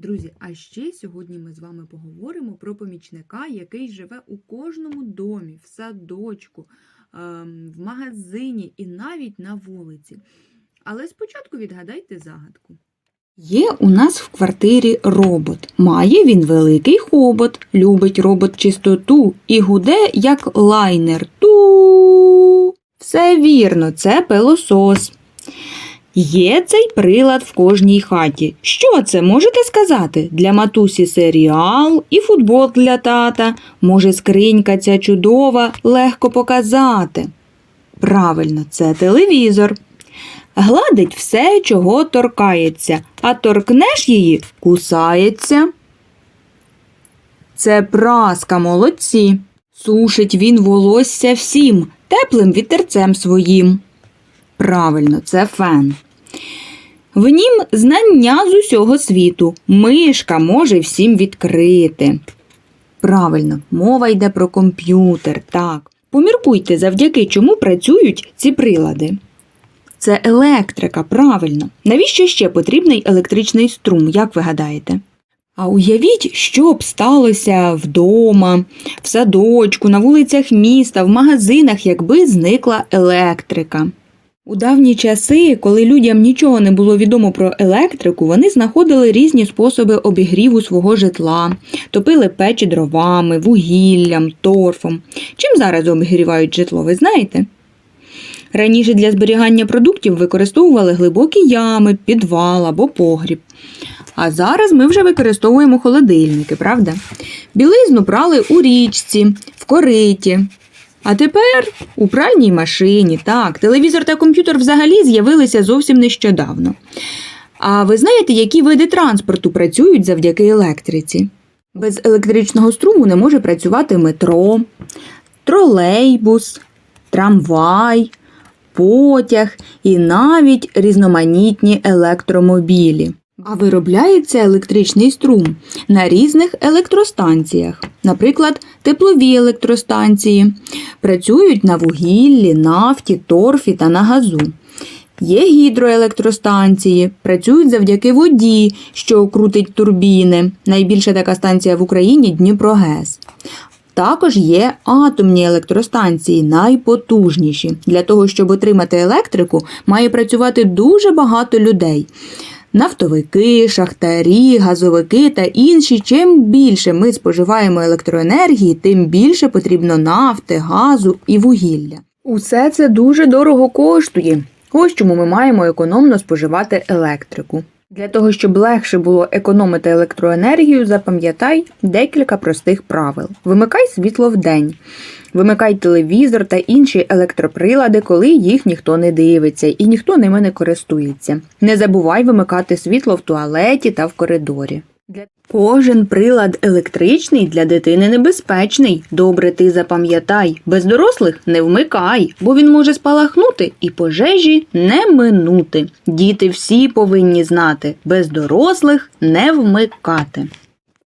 Друзі, а ще сьогодні ми з вами поговоримо про помічника, який живе у кожному домі, в садочку, ем, в магазині і навіть на вулиці. Але спочатку відгадайте загадку. Є у нас в квартирі робот. Має він великий хобот, любить робот чистоту і гуде, як лайнер. Ту. Все вірно, це пилосос. Є цей прилад в кожній хаті. Що це можете сказати? Для матусі серіал і футбол для тата. Може, скринька ця чудова легко показати. Правильно, це телевізор. Гладить все, чого торкається, а торкнеш її кусається. Це праска, молодці. Сушить він волосся всім, теплим вітерцем своїм. Правильно, це фен. В нім знання з усього світу. Мишка може всім відкрити. Правильно, мова йде про комп'ютер, так. Поміркуйте, завдяки чому працюють ці прилади. Це електрика, правильно. Навіщо ще потрібний електричний струм, як ви гадаєте? А уявіть, що б сталося вдома, в садочку, на вулицях міста, в магазинах, якби зникла електрика. У давні часи, коли людям нічого не було відомо про електрику, вони знаходили різні способи обігріву свого житла, топили печі дровами, вугіллям, торфом. Чим зараз обігрівають житло, ви знаєте? Раніше для зберігання продуктів використовували глибокі ями, підвал або погріб. А зараз ми вже використовуємо холодильники, правда? Білизну прали у річці, в кориті. А тепер у пральній машині. Так, телевізор та комп'ютер взагалі з'явилися зовсім нещодавно. А ви знаєте, які види транспорту працюють завдяки електриці? Без електричного струму не може працювати метро, тролейбус, трамвай, потяг і навіть різноманітні електромобілі. А виробляється електричний струм на різних електростанціях, наприклад, теплові електростанції, працюють на вугіллі, нафті, торфі та на газу. Є гідроелектростанції, працюють завдяки воді, що крутить турбіни. Найбільша така станція в Україні Дніпрогес. Також є атомні електростанції, найпотужніші. Для того, щоб отримати електрику, має працювати дуже багато людей. Нафтовики, шахтарі, газовики та інші. Чим більше ми споживаємо електроенергії, тим більше потрібно нафти, газу і вугілля. Усе це дуже дорого коштує. Ось чому ми маємо економно споживати електрику. Для того, щоб легше було економити електроенергію, запам'ятай декілька простих правил. Вимикай світло вдень. Вимикай телевізор та інші електроприлади, коли їх ніхто не дивиться і ніхто ними не користується. Не забувай вимикати світло в туалеті та в коридорі. Кожен прилад електричний для дитини небезпечний. Добре ти запам'ятай, без дорослих не вмикай, бо він може спалахнути і пожежі не минути. Діти всі повинні знати, без дорослих не вмикати.